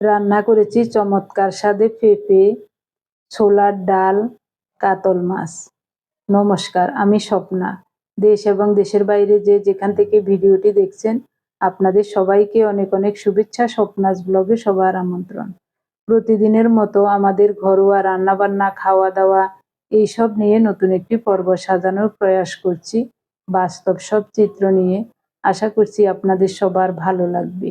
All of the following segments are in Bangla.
রান্না করেছি চমৎকার স্বাদে পেঁপে, ছোলার ডাল, কাতল মাছ। নমস্কার, আমি স্বপ্না। দেশ এবং দেশের বাইরে যে যেখান থেকে ভিডিওটি দেখছেন, আপনাদের সবাইকে অনেক অনেক শুভেচ্ছা, স্বপ্নাস ব্লগে সবার আমন্ত্রণ। প্রতিদিনের মতো আমাদের ঘরোয়া রান্নাবান্না খাওয়া দাওয়া এইসব নিয়ে নতুন একটি পর্ব সাজানোর প্রয়াস করছি। বাস্তব সব চিত্র নিয়ে আশা করছি আপনাদের সবার ভালো লাগবে।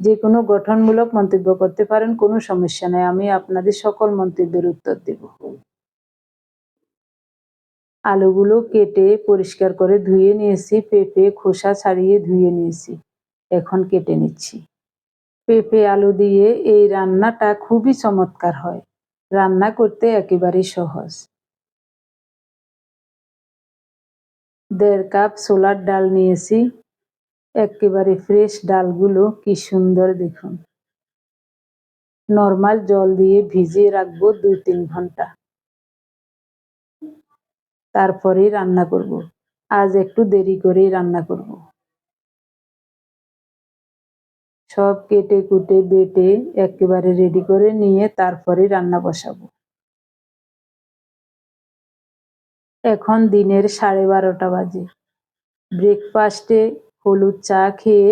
যে কোনো গঠনমূলক মন্তব্য করতে পারেন, কোনো সমস্যা নেই। আমি আপনাদের সকল মন্তব্যের উত্তর দেব। আলুগুলো কেটে পরিষ্কার করে ধুয়ে নিয়েছি, পেঁপে, খোসা ছাড়িয়ে ধুয়ে নিয়েছি। এখন কেটে নিচ্ছি। পেঁপে, আলু দিয়ে এই রান্নাটা খুবই চমৎকার হয়। রান্না করতে একেবারেই সহজ। দেড় কাপ ছোলার ডাল নিয়েছি। একেবারে ফ্রেশ ডালগুলো কি সুন্দর দেখুন নর্মাল জল দিয়ে ভিজিয়ে রাখব দুই তিন ঘণ্টা তারপরেই রান্না করব। আজ একটু দেরি করেই রান্না করব। সব কেটে কুটে বেটে একেবারে রেডি করে নিয়ে তারপরে রান্না বসাবো এখন দিনের সাড়ে বারোটা বাজে ব্রেকফাস্টে হলুদ চা খেয়ে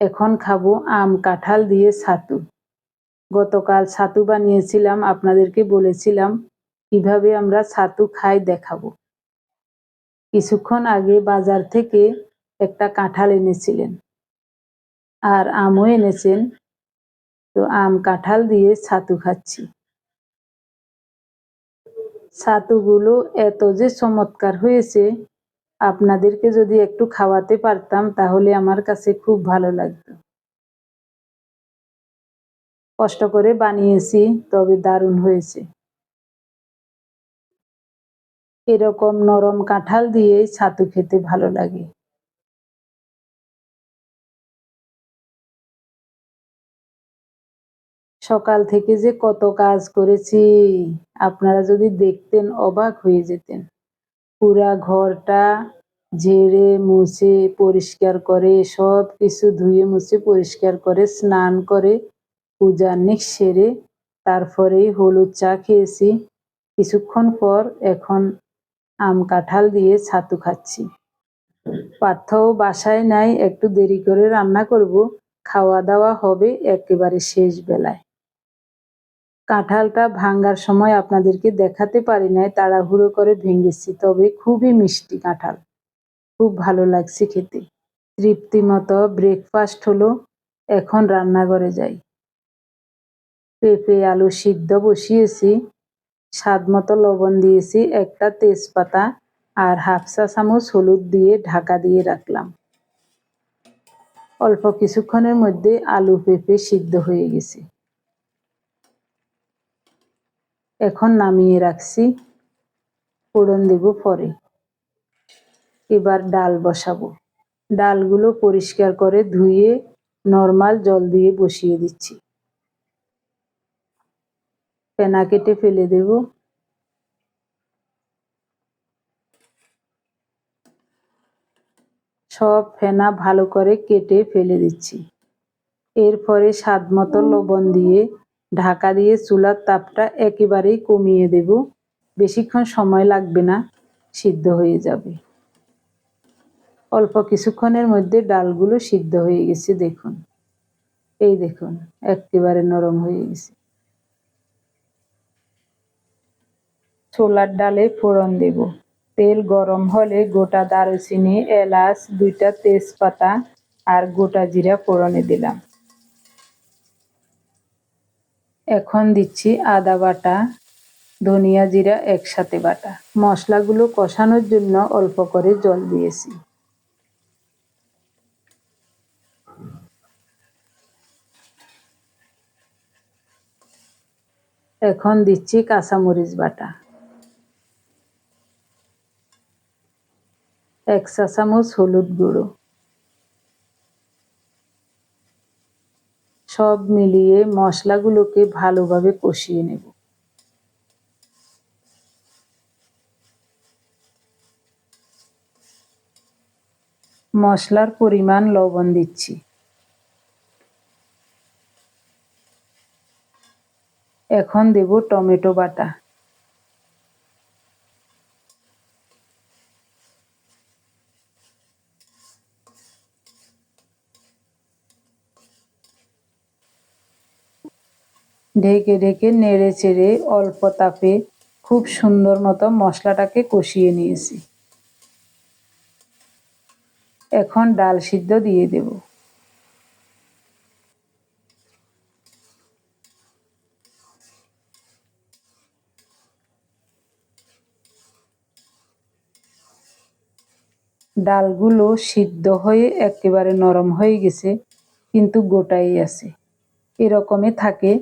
এখন খাব আম কাঁঠাল দিয়ে ছাতু। গতকাল ছাতু বানিয়েছিলাম, আপনাদেরকে বলেছিলাম কীভাবে আমরা ছাতু খাই দেখাবো। কিছুক্ষণ আগে বাজার থেকে একটা কাঁঠাল এনেছিলেন আর আমও এনেছেন, তো আম কাঁঠাল দিয়ে ছাতু খাচ্ছি। ছাতুগুলো এত যে চমৎকার হয়েছে আপনাদেরকে যদি একটু খাওয়াতে পারতাম, তাহলে আমার কাছে খুব ভালো লাগতো। কষ্ট করে বানিয়েছি, তবে দারুণ হয়েছে। এরকম নরম কাঁঠাল দিয়ে ছাতু খেতে ভালো লাগে। সকাল থেকে যে কত কাজ করেছি, আপনারা যদি দেখতেন অবাক হয়ে যেতেন। পুরা ঘরটা ঝেড়ে, মুছে, পরিষ্কার করে, সব কিছু ধুয়ে, মুছে, পরিষ্কার করে, স্নান করে, পূজা নিক, সেরে তারপরেই হলুদ চা খেয়েছি। কিছুক্ষণ পর এখন আম কাঁঠাল দিয়ে ছাতু খাচ্ছি। পার্থও বাসায় নাই, একটু দেরি করে রান্না করব। খাওয়া দাওয়া হবে একেবারে শেষ বেলায়। কাঁঠালটা ভাঙ্গার সময় আপনাদেরকে দেখাতে পারি নাই, তাড়াহুড়ো করে ভেঙেছি। তবে খুবই মিষ্টি কাঁঠাল। খুব ভালো লাগছে খেতে। তৃপ্তি মতো ব্রেকফাস্ট হলো, এখন রান্নাঘরে যাই। পেঁপে, আলু সিদ্ধ বসিয়েছি, স্বাদ মতো লবণ দিয়েছি, একটা তেজপাতা আর হাফ চা চামচ হলুদ দিয়ে ঢাকা দিয়ে রাখলাম। অল্প কিছুক্ষণের মধ্যে আলু, পেঁপে সিদ্ধ হয়ে গেছে। এখন নামিয়ে রাখছি। ফোড়ন দেব পরে। এবার ডাল বসাবো। ডালগুলো পরিষ্কার করে ধুয়ে নর্মাল জল দিয়ে বসিয়ে দিচ্ছি। ফেনা কেটে ফেলে দেব। সব ফেনা ভালো করে কেটে ফেলে দিচ্ছি। এরপরে স্বাদ মতো লবণ দিয়ে ঢাকা দিয়ে চুলার তাপটা একেবারেই কমিয়ে দেব। বেশিক্ষণ সময় লাগবে না, সিদ্ধ হয়ে যাবে। অল্প কিছুক্ষণের মধ্যে ডালগুলো সিদ্ধ হয়ে গেছে, দেখুন। এই দেখুন, একেবারে নরম হয়ে গেছে। ছোলার ডালে ফোড়ন দেব। তেল গরম হলে গোটা দারুচিনি, এলাচ, দুইটা তেজপাতা আর গোটা জিরা ফোড়নে দিলাম। এখন দিচ্ছি আদা বাটা, ধনিয়া জিরা একসাথে বাটা। মশলাগুলো কষানোর জন্য অল্প করে জল দিয়েছি। এখন দিচ্ছি কাঁচামরিচ বাটা। এক চা চামচ হলুদ গুঁড়ো। সব মিলিয়ে মশলাগুলোকে ভালোভাবে কষিয়ে নেব। মশলার পরিমাণ লবণ দিচ্ছি। এখন দেব টমেটো বাটা। ঢেকে ঢেকে নেড়ে চেড়ে অল্প তাপে খুব সুন্দর মতো মশলাটাকে কষিয়ে নিয়েছি। এখন ডাল সিদ্ধ দিয়ে দেব। ডালগুলো সিদ্ধ হয়ে একেবারে নরম হয়ে গেছে, কিন্তু গোটাই আছে। এরকমই থাকে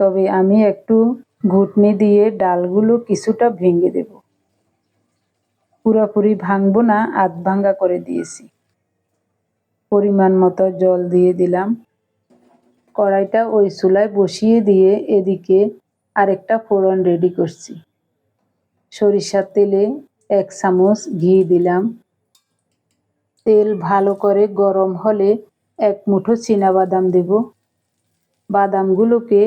তবে আমি একটু ঘুটনি দিয়ে ডালগুলো কিছুটা ভেঙে দেব। পুরোপুরি ভাঙবো না, আধ ভাঙ্গা করে দিয়েছি। পরিমাণ মতো জল দিয়ে দিলাম। কড়াইটা ওই চুলায় বসিয়ে দিয়ে এদিকে আরেকটা ফোড়ন রেডি করছি। সরিষার তেলে এক চামচ ঘি দিলাম। তেল ভালো করে গরম হলে এক মুঠো বাদাম দেব। বাদামগুলোকে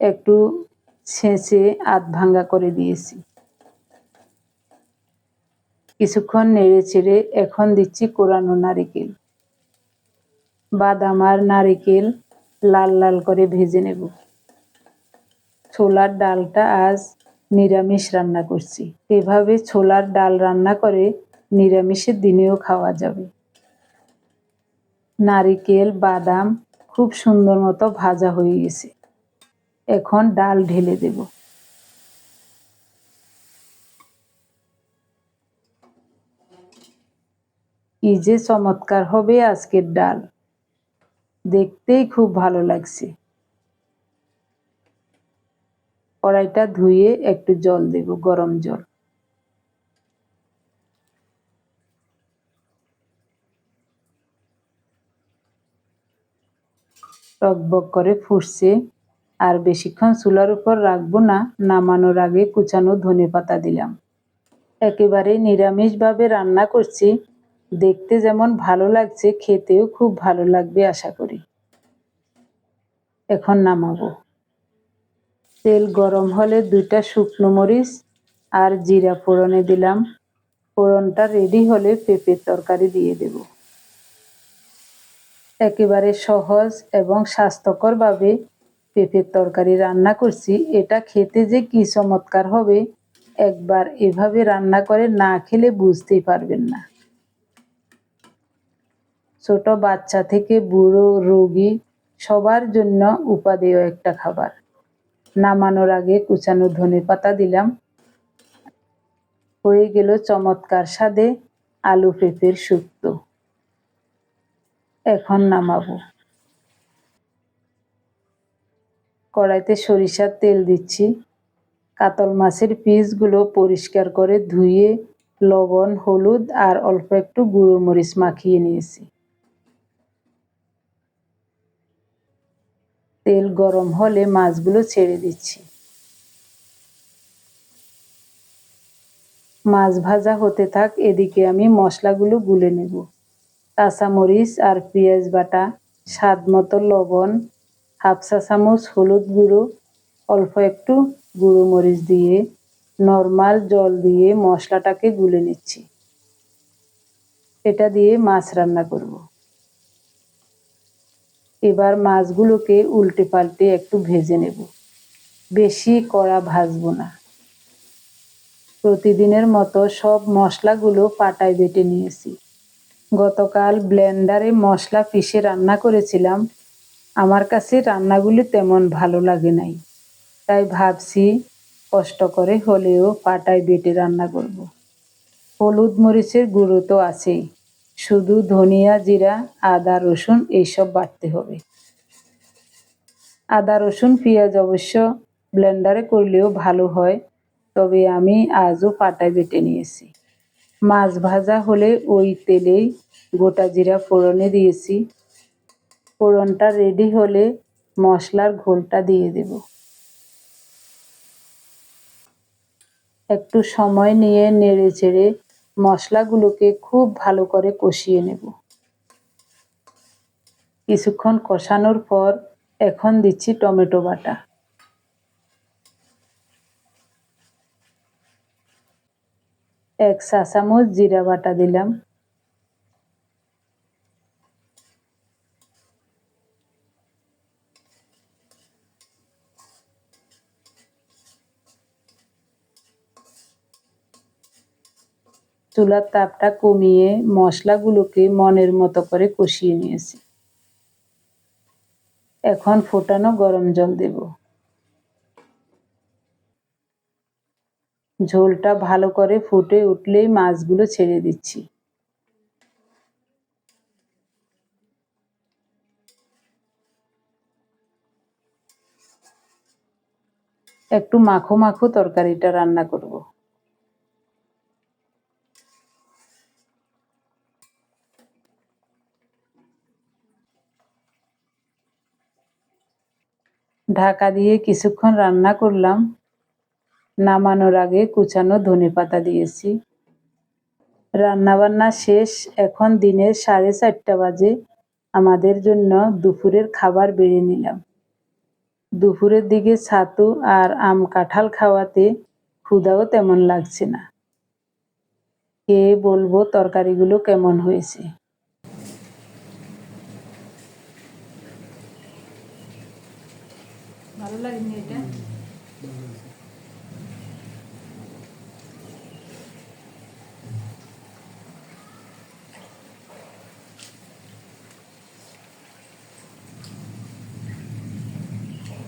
একটু ছেঁচে আধ ভাঙ্গা করে দিয়েছি। কিছুক্ষণ নেড়ে চেড়ে এখন দিচ্ছি কোরানো নারিকেল। বাদাম আর নারিকেল লাল লাল করে ভেজে নেব। ছোলার ডালটা আজ নিরামিষ রান্না করছি। এভাবে ছোলার ডাল রান্না করে নিরামিষের দিনেও খাওয়া যাবে। নারিকেল, বাদাম খুব সুন্দর মতো ভাজা হয়ে গেছে। এখন ডাল ঢেলে দেব। কি যে চমৎকার হবে আজকের ডাল। দেখতেই খুব ভালো লাগছে। কড়াইটা ধুয়ে একটু জল দেব, গরম জল। টকবক করে ফুটছে। আর বেশিক্ষণ চুলার উপর রাখব না, নামানোর আগে কুচানো ধনে পাতা দিলাম। একেবারে নিরামিষভাবে রান্না করছি, দেখতে যেমন ভালো লাগছে, খেতেও খুব ভালো লাগবে আশা করি। এখন নামাবো। তেল গরম হলে দুইটা শুকনো মরিচ আর জিরা ফোড়নে দিলাম। ফোড়নটা রেডি হলে পেঁপের তরকারি দিয়ে দেব। একেবারে সহজ এবং স্বাস্থ্যকরভাবে পেঁপের তরকারি রান্না করছি, এটা খেতে যে কি চমৎকার হবে, একবার এভাবে রান্না করে না খেলে বুঝতেই পারবেন না। ছোট বাচ্চা থেকে বুড়ো রোগী সবার জন্য উপাদেয় একটা খাবার। নামানোর আগে কুচানো ধনে পাতা দিলাম। হয়ে গেল চমৎকার স্বাদে আলু পেঁপের শুক্তো। এখন নামাবো। কড়াইতে সরিষার তেল দিচ্ছি। কাতল মাছের পিসগুলো পরিষ্কার করে ধুয়ে লবণ, হলুদ আর অল্প একটু গুঁড়ো মরিচ মাখিয়ে নিয়েছি। তেল গরম হলে মাছগুলো ছেড়ে দিচ্ছি। মাছ ভাজা হতে থাক, এদিকে আমি মশলাগুলো গুলে নেব। কাঁচামরিচ আর পেঁয়াজ বাটা স্বাদ মতো লবণ হাফ চা চামচ হলুদ গুঁড়ো, অল্প একটু গুঁড়ো মরিচ দিয়ে নর্মাল জল দিয়ে মশলাটাকে গুলে নিচ্ছি। এটা দিয়ে মাছ রান্না করব। এবার মাছগুলোকে উল্টে পাল্টে একটু ভেজে নেব। বেশি কড়া ভাজবো না। প্রতিদিনের মতো সব মশলাগুলো পাটায় বেটে নিয়েছি। গতকাল ব্লেন্ডারে মশলা পিষে রান্না করেছিলাম আমার কাছে রান্নাগুলি তেমন ভালো লাগে নাই, তাই ভাবছি কষ্ট করে হলেও পাটায় বেটে রান্না করব। হলুদ মরিচের গুঁড়ো তো আছেই, শুধু ধনিয়া জিরা, আদা, রসুন এইসব বাটতে হবে আদা, রসুন, পেঁয়াজ অবশ্য ব্লেন্ডারে করলেও ভালো হয়, তবে আমি আজও পাটায় বেটে নিয়েছি মাছ ভাজা হলে ওই তেলেই গোটা জিরা ফোড়নে দিয়েছি ফোড়নটা রেডি হলে মশলার ঘোলটা দিয়ে দেব। একটু সময় নিয়ে নেড়ে চেড়ে মশলাগুলোকে খুব ভালো করে কষিয়ে নেব। কিছুক্ষণ কষানোর পর এখন দিচ্ছি টমেটো বাটা। এক চা চামচ জিরা বাটা দিলাম। চুলার তাপটা কমিয়ে মশলাগুলোকে মনের মতো করে কষিয়ে নিয়েছি। এখন ফোটানো গরম জল দেব। ঝোলটা ভালো করে ফুটে উঠলেই মাছগুলো ছেড়ে দিচ্ছি। একটু মাখো মাখো তরকারিটা রান্না করব। ঢাকা দিয়ে কিছুক্ষণ রান্না করলাম। নামানোর আগে কুচানো ধনে পাতা দিয়েছি। রান্নাবান্না শেষ, এখন দিনের সাড়ে চারটা বাজে। আমাদের জন্য দুপুরের খাবার বেড়ে নিলাম। দুপুরের দিকে ছাতু আর আম কাঁঠাল খাওয়াতে ক্ষুধাও তেমন লাগছে না। খেয়ে বলব তরকারিগুলো কেমন হয়েছে? ভালো লাগেনি এটা।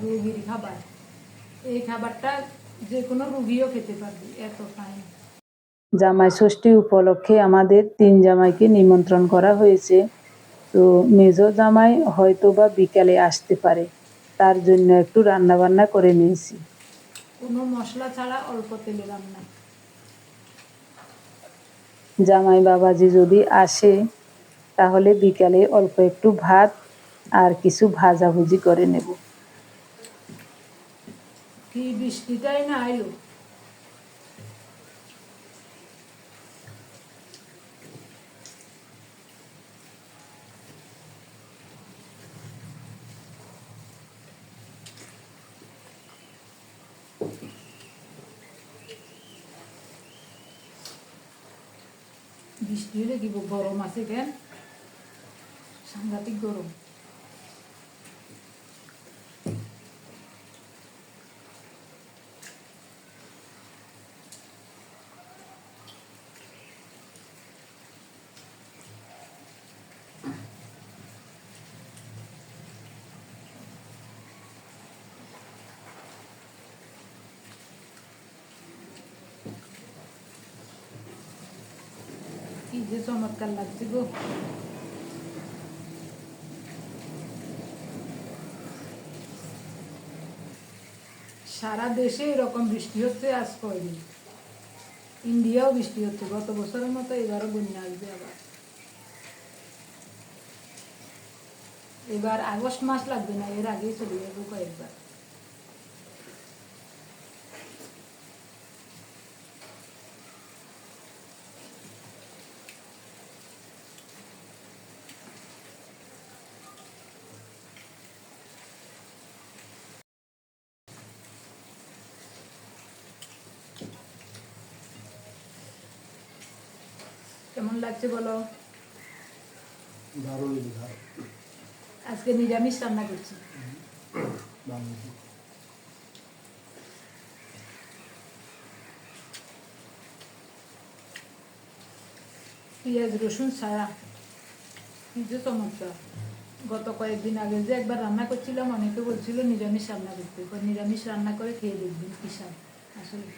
রুগীর খাবার। এই খাবারটা যে কোনো রুগীও খেতে পারবে, এত ফাইন জামাই ষষ্ঠী উপলক্ষে আমাদের তিন জামাইকে নিমন্ত্রণ করা হয়েছে। তো মেজ জামাই হয়তো বা বিকালে আসতে পারে। তার জন্য একটু রান্না বান্না করে নিয়েছি। কোনো মশলা ছাড়া অল্প তেলে রান্না। জামাই বাবাজি যদি আসে তাহলে বিকালে অল্প একটু ভাত আর কিছু ভাজাভুজি করে নেব। কি বৃষ্টিটাই না আইলো হলে কি গরম আছে কেন? সাংঘাতিক গরম। যে চমৎকার লাগছে গো সারা দেশে এরকম বৃষ্টি হচ্ছে আজ কয়দিন ইন্ডিয়াও বৃষ্টি হচ্ছে গত বছরের মতো এবারও বন্যা আসবে আবার এবার আগস্ট মাস লাগবে না এর আগেই চলে যাবে কয়েকবার কেমন লাগছে বলো? দারুণ আজকে নিরামিষ রান্না করছি। পেঁয়াজ রসুন ছাড়া কি যে চমৎকার। গত কয়েকদিন আগে যে একবার রান্না করছিলাম অনেকে বলছিল নিরামিষ রান্না করতে। নিরামিষ রান্না করে খেয়ে দেখবেন কি স্বাদ। আসলে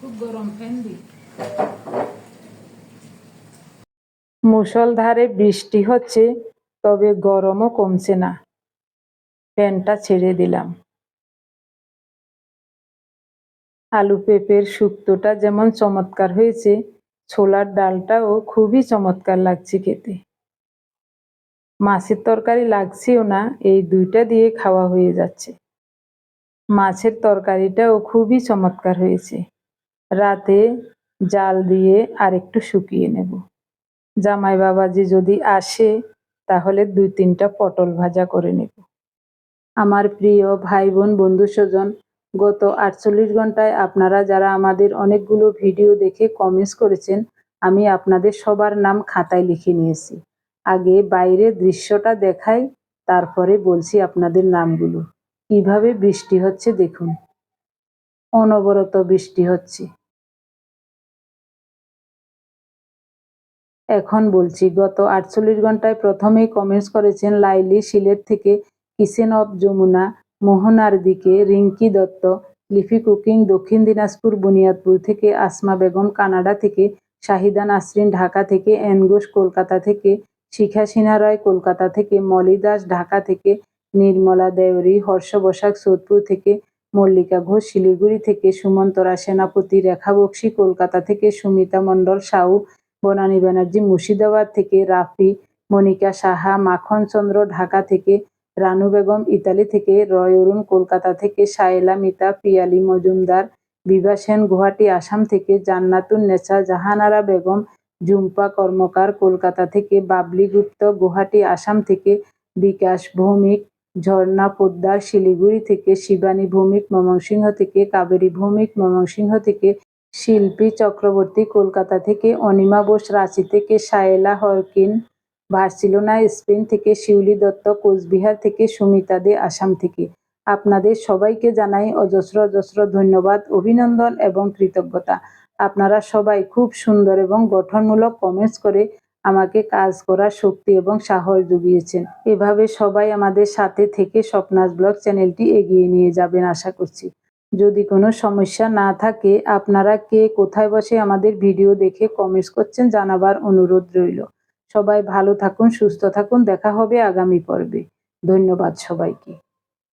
খুব গরম ফ্যান দিই মুষলধারে বৃষ্টি হচ্ছে, তবে গরমও কমছে না। ফ্যানটা ছেড়ে দিলাম। আলু পেঁপের শুক্তোটা যেমন চমৎকার হয়েছে, ছোলার ডালটাও খুবই চমৎকার লাগছে খেতে। মাছের তরকারি লাগছেও না, এই দুইটা দিয়ে খাওয়া হয়ে যাচ্ছে। মাছের তরকারিটাও খুবই চমৎকার হয়েছে। রাতে জাল দিয়ে আরেকটু শুকিয়ে নেব। জামাই বাবাজি যদি আসে, তাহলে দুই তিনটা পটল ভাজা করে নেব। আমার প্রিয় ভাই বোন বন্ধু স্বজন, গত আটচল্লিশ ঘন্টায় আপনারা যারা আমাদের অনেকগুলো ভিডিও দেখে কমেন্টস করেছেন, আমি আপনাদের সবার নাম খাতায় লিখে নিয়েছি। আগে বাইরের দৃশ্যটা দেখাই, তারপরে বলছি আপনাদের নামগুলো। কীভাবে বৃষ্টি হচ্ছে দেখুন। অনবরত বৃষ্টি হচ্ছে। এখন বলছি, গত আটচল্লিশ ঘন্টায় প্রথমেই কমেন্টস করেছেন লাইলি সিলেট থেকে কিচেন অফ যমুনা, মোহনার দিকে, রিঙ্কি দত্ত লিফি কুকিং, দক্ষিণ দিনাজপুর, বুনিয়াদপুর থেকে আসমা বেগম, কানাডা থেকে শাহিদা নাসরিন, ঢাকা থেকে এনগোস কলকাতা থেকে শিখা সিনহা রায়, কলকাতা থেকে মলি দাস, ঢাকা থেকে নির্মলা দেওরি হর্ষ বসাক, সোদপুর থেকে মল্লিকা ঘোষ, শিলিগুড়ি থেকে সুমন্তরা সেনাপতি, রেখা বক্সি, কলকাতা থেকে সুমিতা মণ্ডল, সাউ বনানী ব্যানার্জি মুর্শিদাবাদ থেকে রাফি, মনিকা সাহা, মাখন চন্দ্র ঢাকা থেকে রানু বেগম, ইতালি থেকে রয় অরুণ, কলকাতা থেকে সায়েলা মিতা, পিয়ালি মজুমদার, বিভা সেন গুয়াহাটি, আসাম থেকে জান্নাতুন নেসা জাহানারা বেগম, জুম্পা কর্মকার, কলকাতা থেকে বাবলি গুপ্ত, গুয়াহাটি, আসাম থেকে বিকাশ ভৌমিক, ঝর্ণা পোদ্দার, শিলিগুড়ি থেকে শিবানী ভৌমিক, ময়মনসিংহ থেকে কাবেরী ভৌমিক, ময়মনসিংহ থেকে শিল্পী চক্রবর্তী কলকাতা থেকে অনিমা বোস, রাঁচি থেকে সায়েলা হরকিন, বার্সিলোনা, স্পেন থেকে শিউলি দত্ত, কোচবিহার থেকে সুমিতা দে, আসাম থেকে। আপনাদের সবাইকে জানাই অজস্র অজস্র ধন্যবাদ, অভিনন্দন এবং কৃতজ্ঞতা। আপনারা সবাই খুব সুন্দর এবং গঠনমূলক কমেন্টস করে আমাকে কাজ করার শক্তি এবং সাহস জুগিয়েছেন। এভাবে সবাই আমাদের সাথে থেকে স্বপ্নাস ব্লগ চ্যানেলটি এগিয়ে নিয়ে যাবেন, আশা করছি। যদি কোনো সমস্যা না থাকে, আপনারা কে কোথায় বসে আমাদের ভিডিও দেখে কমেন্টস করছেন জানাবার অনুরোধ রইল। সবাই ভালো থাকুন, সুস্থ থাকুন, দেখা হবে আগামী পর্বে। ধন্যবাদ সবাইকে।